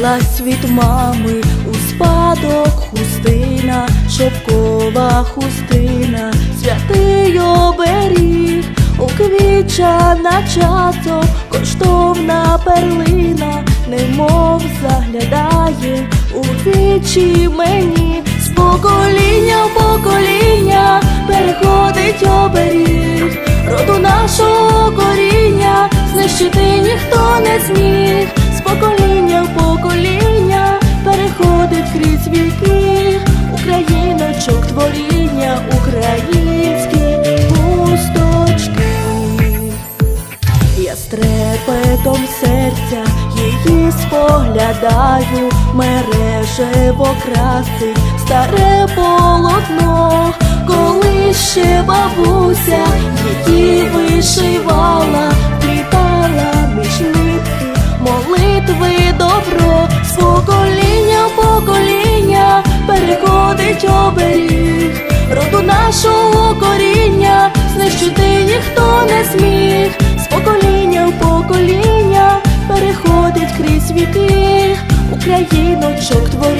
Дісталась від мами у спадок хустина, шовкова хустина, святий оберіг, уквічана часом, коштовна перлина, немов заглядає у вічі мені, з покоління в покоління переходить оберіг, роду нашого коріння знищити ніхто не зміг, покоління в покоління переходить крізь віки, Україночок творіння, українські густочки. Я з трепетом серця її споглядаю, мережево красить старе полотно, коли ще бабуся її вишивала, нашого коріння. Знищити ніхто не зміг, з покоління в покоління переходить крізь віки, Україночок творіння,